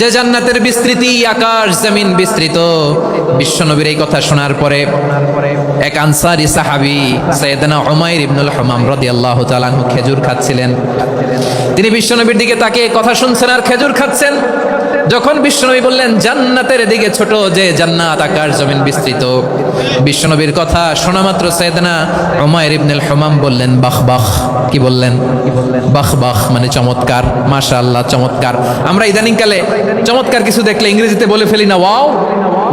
যে জান্নাতের বিস্তৃতি আকাশ, জমিন বিস্তৃত। বিশ্বনবীর এই কথা শোনার পরে এক আনসারি সাহাবি সৈয়দনা উমাইর ইবনুল হামাম রাদিয়াল্লাহু তাআলা খেজুর খাচ্ছিলেন। তিনি বিশ্বনবীর দিকে তাকে কথা শুনছেন আর খেজুর খাচ্ছেন। যখন বিশ্বনবী বললেন, জান্নাতের দিকে ছোট যে জান্নাত আকার জমিন বিস্তৃত। বিশ্বনবীর কথা শোনা মাত্র সৈয়দনা উমাইর ইবনুল হমাম বললেন, বাহ বাহ। কি বললেন? বাহ বাহ মানে চমৎকার। মাশাআল্লাহ, চমৎকার। আমরা ইদানিংকালে চমৎকার কিছু দেখলে ইংরেজিতে বলে ফেলি না, ওয়াও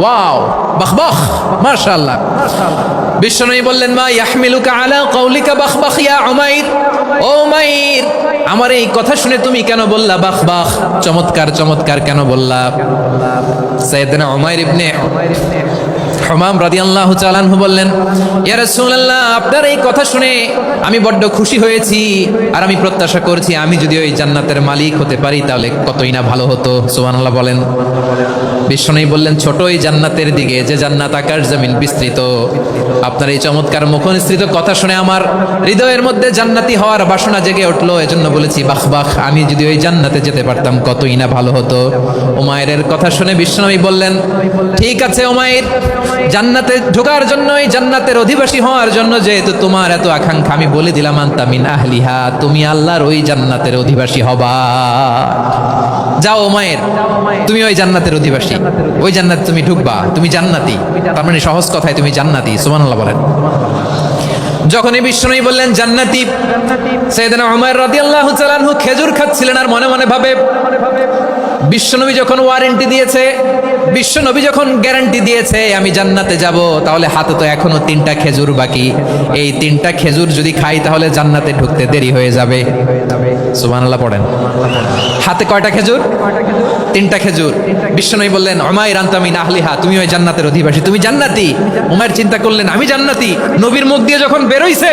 ওয়াও। বাহ বাহ, মাশাআল্লাহ। বিশ্বনবী বললেন, মা ইয়াহমিলুকা আলা কওলিকা বাহ বাহ ইয়া উমাইর? ও উমাইর, আমার এই কথা শুনে তুমি কেন বললা বাহ চমৎকার চমৎকার, কেন বললা? সাইয়েদনা উমাইর ইবনে হমাম রাদিয়াল্লাহু চালানহু বললেন, ইয়া রাসূলুল্লাহ, আপনার এই কথা শুনে আমি বড্ড খুশি হয়েছি আর আমি প্রত্যাশা করছি, আমি যদি ওই জান্নাতের মালিক হতে পারি তাহলে কতই না ভালো হতো? সুবহানাল্লাহ বলেন। বিশ্বনবী বললেন ছোট এই জান্নাতের দিকে, যে জান্নাত আকাশ জমিন বিস্তৃত। আপনার এই চমৎকার মুখনিসৃত কথা শুনে আমার হৃদয়ের মধ্যে জান্নাতি হওয়ার বাসনা জেগে উঠল। এজন্য বলেছি, বাহ বাহ, আমি যদি ওই জান্নাতে যেতে পারতাম, কতই না ভালো হতো। উমায়ের কথা শুনে বিশ্বনবী বললেন, ঠিক আছে উমায়ের জান্নাতে ঢোকার জন্য এই জান্নাতের অধিবাসী হওয়ার জন্য যেহেতু তোমার এত আকাঙ্ক্ষা, আমি বলে দিলাম আন্তামিন আহলিহা, তুমি আল্লাহর ওই জান্নাতের অধিবাসী হবা। যাও উমায়ের তুমি ওই জান্নাতের অধিবাসী। ওই জান্নাতে তুমি ঢুকবা তুমি জান্নাতি। তার মানে সহজ কথায় তুমি জান্নাতি সুবহানাল্লাহ বলেন। যখনই বিষ্ণুই বললেন জান্নাতি। উমর তাআলা আনহু খেজুর খাচ্ছিলেন আর মনে মনে ভাবে বিশ্বনবী যখন ওয়ারেন্টি দিয়েছে বিশ্বনবী যখন গ্যারান্টি দিয়েছে আমি জান্নাতে যাব তাহলে হাতে তো এখনও তিনটা খেজুর বাকি। এই তিনটা খেজুর যদি খাই তাহলে জান্নাতে ঢুকতে দেরি হয়ে যাবে। সুবহানাল্লাহ পড়েন। হাতে কয়টা খেজুর? তিনটা খেজুর। বিশ্বনবী বললেন উমাইর রান্তামি নাহলিহা তুমি ওই জান্নাতের অধিবাসী। তুমি জান্নাতি? উমায়ের চিন্তা করলেন আমি জান্নাতি। নবীর মুখ দিয়ে যখন বেরোইছে।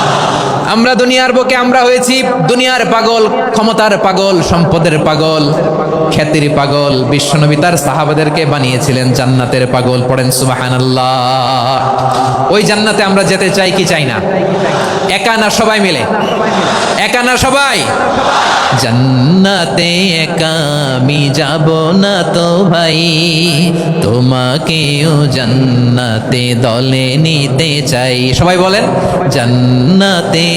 আমরা দুনিয়ার বুকে আমরা হয়েছি দুনিয়ার পাগল, ক্ষমতার পাগল, সম্পদের পাগল, খ্যাতির পাগল, বিশ্বনবী তার সাহাবাদেরকে বানিয়েছিলেন জান্নাতের পাগল, পড়েন সুবাহান ওই জান্নাতে আমরা যেতে চাই কি চাই না? একা না সবাই মিলে? একা না সবাই? জান্নাতে একা আমি যাব না তো ভাই, তোমাকেও জান্নাতে দলে নিতে চাই। সবাই বলেন, জান্নাতে